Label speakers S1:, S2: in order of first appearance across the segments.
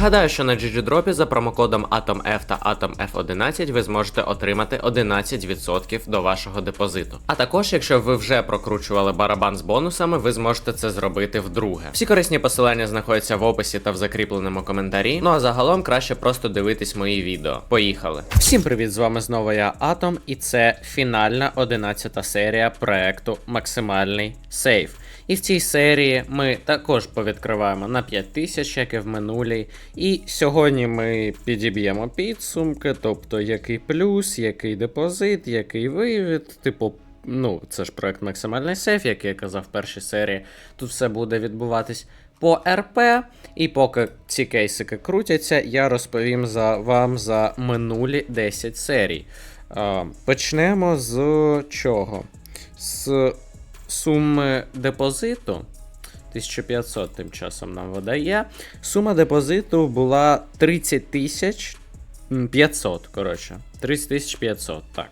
S1: Нагадаю, що на GGDrop за промокодом AtomF та AtomF11 ви зможете отримати 11% до вашого депозиту. А також, якщо ви вже прокручували барабан з бонусами, ви зможете це зробити вдруге. Всі корисні посилання знаходяться в описі та в закріпленому коментарі. Ну а загалом краще просто дивитись мої відео. Поїхали! Всім привіт! З вами знову я Атом, і це фінальна 11 серія проекту Максимальний сейф. І в цій серії ми також повідкриваємо на 5000, як і в минулій. І сьогодні ми підіб'ємо підсумки, тобто який плюс, який депозит, який вивід, типу. Ну, це ж проект Максимальний сейф, як я казав в першій серії. Тут все буде відбуватись по РП. І поки ці кейсики крутяться, я розповім за вам за минулі 10 серій. Почнемо з чого? З суми депозиту. 1500 тим часом нам видає. Сума депозиту була 30 тисяч 500, коротше. 30 тисяч 500, так.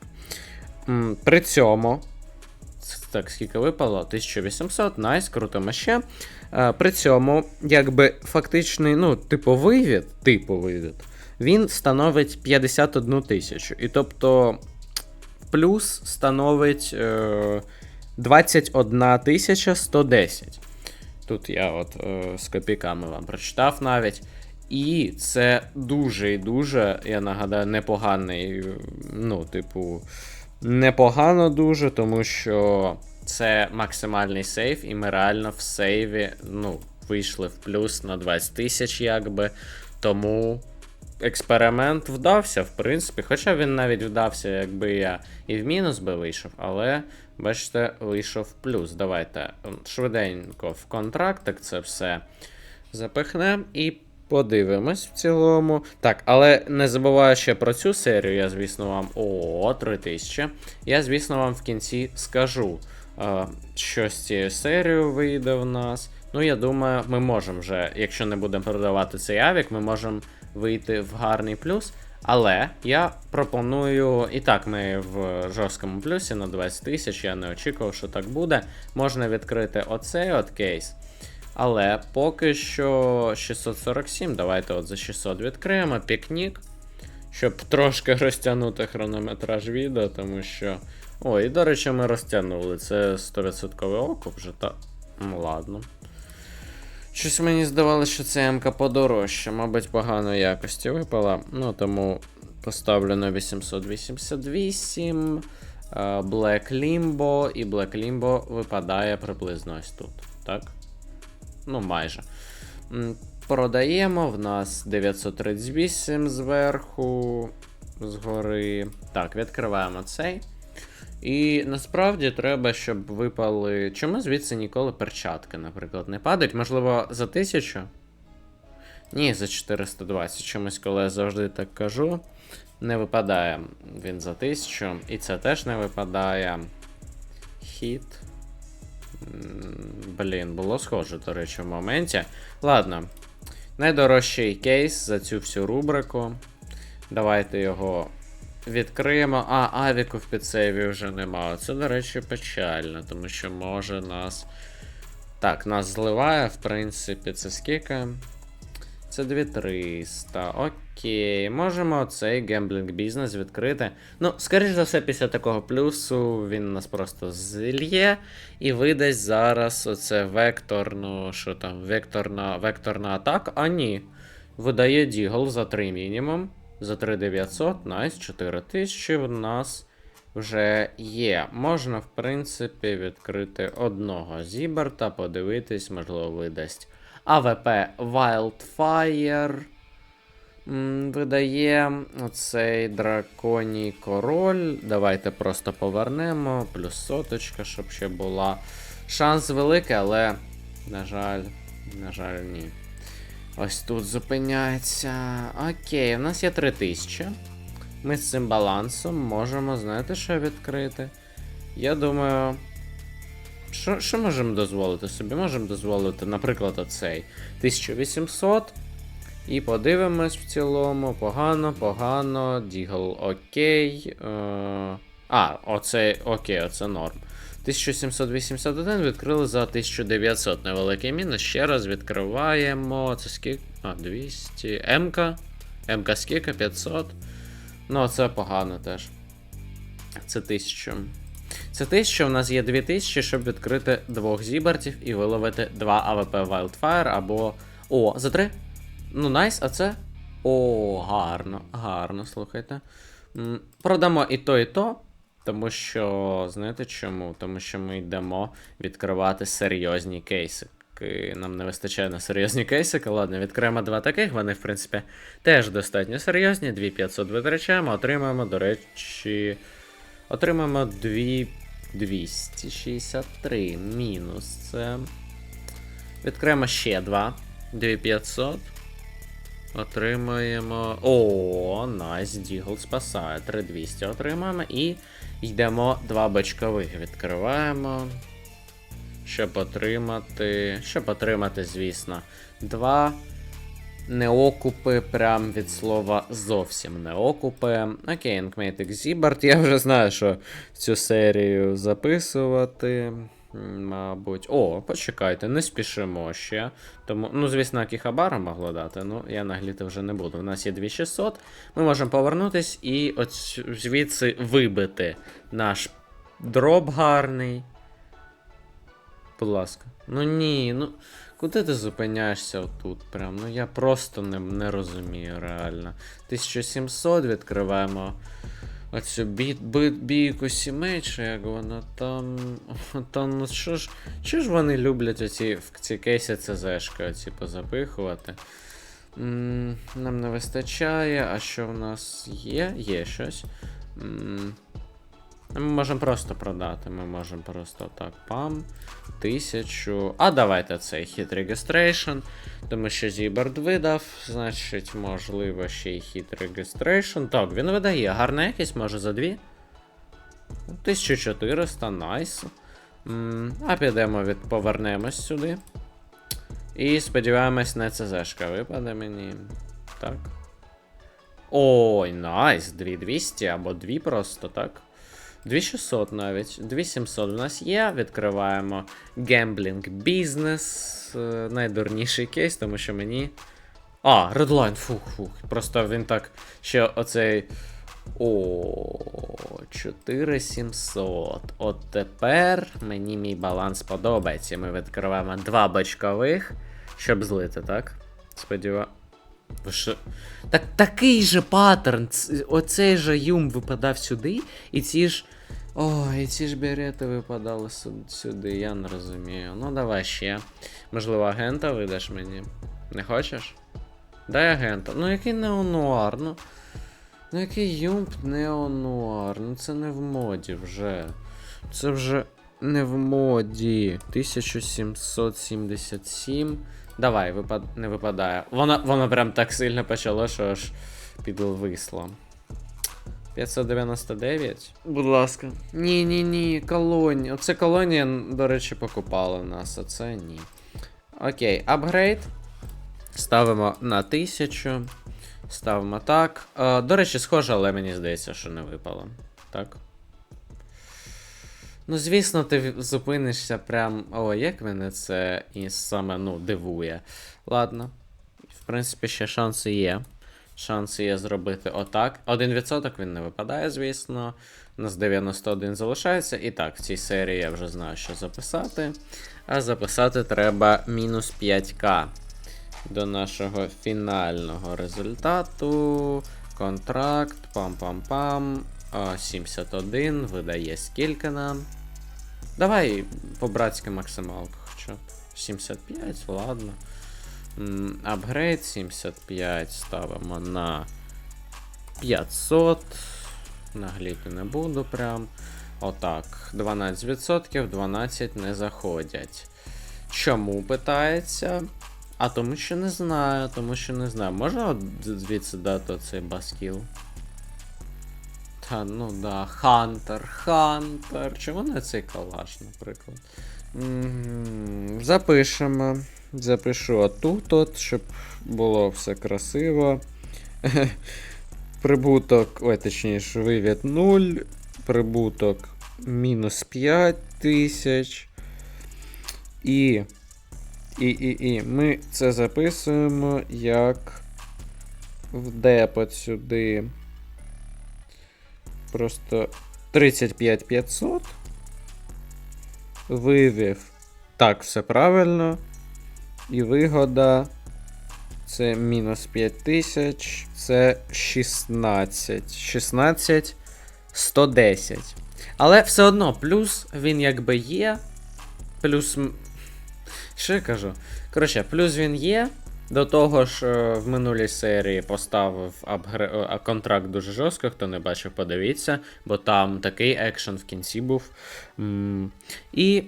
S1: При цьому. Так, скільки випало? 1800, найс, крутимо ще. Е, При цьому, якби фактичний, ну, типу, вивід, типу вивід, він становить 51 тисячу. І тобто плюс становить е, 21 тисяча 110. Тут я от е, з копійками вам прочитав навіть. І це дуже і дуже, я нагадаю, непоганий. е, Ну, типу, непогано дуже, тому що це максимальний сейф, і ми реально в сейві ну, вийшли в плюс на 20 тисяч, якби. Тому експеримент вдався, в принципі. Хоча він навіть вдався, якби я і в мінус би вийшов, але, бачите, вийшов плюс. Давайте швиденько в контрактик це все запихнемо і подивимось в цілому. Так, але не забуваю ще про цю серію, я, звісно, вам. О, 3000. Я, звісно, вам в кінці скажу, е, що з цією серією вийде в нас. Ну, я думаю, ми можемо вже, якщо не будемо продавати цей авік, ми можемо вийти в гарний плюс. Але я пропоную, і так, ми в жорсткому плюсі на 20 тисяч, я не очікував, що так буде. Можна відкрити оцей от кейс. Але поки що 647, давайте от за 600 відкриємо пікнік, щоб трошки розтягнути хронометраж відео, тому що. О, і до речі, ми розтягнули. Це 100% око вже та. Ну ладно. Щось мені здавалося, що це МК подорожче, мабуть, поганої якості випала. Ну, тому поставлю на 888. е, Black Limbo, і Black Limbo випадає приблизно ось тут. Так? Ну, майже. Продаємо. В нас 938 зверху, згори. Так, відкриваємо цей. І насправді треба, щоб випали. Чому звідси ніколи перчатки, наприклад, не падають? Можливо, за 1000? Ні, за 420. Чомусь, коли я завжди так кажу. Не випадає він за 1000. І це теж не випадає. Хіт. Блін, було схоже, до речі, в моменті. Ладно. Найдорожчий кейс за цю всю рубрику. Давайте його відкриємо. А, авіку в підсейві вже нема. Це, до речі, печально, тому що може нас. Так, нас зливає, в принципі, це скільки? Це 2300. Окей, можемо цей гемблінг бізнес відкрити. Ну, скоріш за все, після такого плюсу він нас просто зільє і видасть зараз оце векторну, що там, векторна, векторна атака. А ні. Видає Дігл за 3 мінімум. За 3900, найс, 4000 в нас вже є. Можна, в принципі, відкрити одного Зіберта, подивитись, можливо, видасть. АВП Wildfire. М, Видає оцей драконій король. Давайте просто повернемо. Плюс соточка, щоб ще була. Шанс великий, але, на жаль, на жаль, ні. Ось тут зупиняється. Окей, у нас є 3000. Ми з цим балансом можемо, знаєте, що відкрити? Я думаю. Що, що можемо дозволити собі? Можемо дозволити, наприклад, оцей 1800. І подивимось в цілому. Погано, погано. Дігл окей. Е... А, оцей окей, оце норм. 1781 відкрили за 1900. Невеликий мінус. Ще раз відкриваємо. Це скільки? А, 200. МК. МК скільки? 500. Ну, це погано теж. Це 1000. Це 1000, у нас є 2000, щоб відкрити двох зібертів і виловити два АВП Wildfire або. О, за 3? Ну, найс, а це. О, гарно, гарно, слухайте. Продамо і то, і то. Тому що, знаєте чому? Тому що ми йдемо відкривати серйозні кейси. Нам не вистачає на серйозні кейсики. Ладно, відкриємо два таких. Вони, в принципі, теж достатньо серйозні. 2500 витрачаємо, отримаємо, до речі. Отримаємо 2 263 мінус. Це. Відкриємо ще два. 2500. Отримаємо. О, найс, Дігл спасає. 3200 отримаємо і йдемо два бочкових. Відкриваємо. Щоб отримати. Щоб отримати, звісно, два неокупи, прям від слова зовсім неокупи. Окей, Enigmatic Zibard. Я вже знаю, що цю серію записувати. Мабуть. О, почекайте, не спішимо ще. Тому, ну, звісно, Кіхабара могло дати, ну я нагліти вже не буду. У нас є 2600. Ми можемо повернутись і от звідси вибити наш дроб гарний. Будь ласка. Ну ні, ну. Куди ти зупиняєшся отут? Прям? Ну я просто не, не розумію реально. 1700 відкриваємо оцю бій, бійку сімей, чи як вона там. Там, ну що ж. Що ж вони люблять оці в ці кейсі ЦЗшки оці позапихувати? М, Нам не вистачає, а що в нас є? Є щось. М, Ми можемо просто продати. Ми можемо просто так пам. Тисячу. А давайте цей хіт registration. Тому що Зіберд видав, значить, можливо, ще й хіт registration. Так, він видає. Гарна якість, може за 2. 1400, найс. М, А підемо від повернемось сюди. І сподіваємось, не ЦЗшка випаде мені. Так. Ой, найс, 2200 або 2 просто, так. 2600 навіть, 2700 в нас є. Відкриваємо Business. е, Найдурніший кейс, тому що мені. А, Redline, фух, фух. Просто він так ще оцей. О, 4700. От тепер мені мій баланс подобається. Ми відкриваємо два бочкових, щоб злити, так? Сподіваюся. Що? Так такий же паттерн. Оцей же юм випадав сюди, і ці ж. Ой, і ці ж берети випадали сюди, я не розумію. Ну, давай ще. Можливо, агента видаш мені. Не хочеш? Дай агента. Ну який неонуар, ну. Ну який юмп неонуар. Ну це не в моді вже. Це вже не в моді. 1777. Давай, випад... не випадає. Воно, воно прям так сильно почало, що аж підвисло. 599. Будь ласка. Ні, ні, ні, колонія. Оце колонія, до речі, покупала в нас, а це ні. Окей, апгрейд. Ставимо на 1000. Ставимо так. Е, до речі, схоже, але мені здається, що не випало. Так. Ну, звісно, ти зупинишся прям. О, як мене це і саме ну, дивує. Ладно. В принципі, ще шанси є. Шанси є зробити отак. 1% він не випадає, звісно. У нас 91 залишається. І так, в цій серії я вже знаю, що записати. А записати треба мінус 5к до нашого фінального результату. Контракт, пам-пам-пам. 71 видає скільки нам. Давай по братськи максималку хоча б. 75, ладно. Апгрейд 75 ставимо на 500. Нагліти не буду прям. Отак. 12%, 12 не заходять. Чому питається? А тому що не знаю, тому що не знаю. Можна звідси дати цей баскіл? Та ну да, Хантер, Хантер. Чому не цей калаш, наприклад? Мгм, Запишемо. Запишу отут, от, щоб було все красиво. Прибуток, ой, точніше, вивід 0. Прибуток мінус 5.
S2: тисяч. І. І, і, і. Ми це записуємо як в депот сюди. Просто 35 500. Вивів. Так, все правильно. І вигода. Це мінус 5000. Це 16. 16 110. Але все одно, плюс він якби є. Плюс. Що я кажу? Коротше, плюс він є. До того ж, е, в минулій серії поставив апгре... е, контракт дуже жорстко, хто не бачив, подивіться, бо там такий екшен в кінці був. І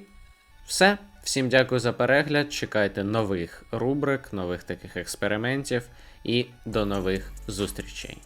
S2: все. Всім дякую за перегляд. Чекайте нових рубрик, нових таких експериментів і до нових зустрічей.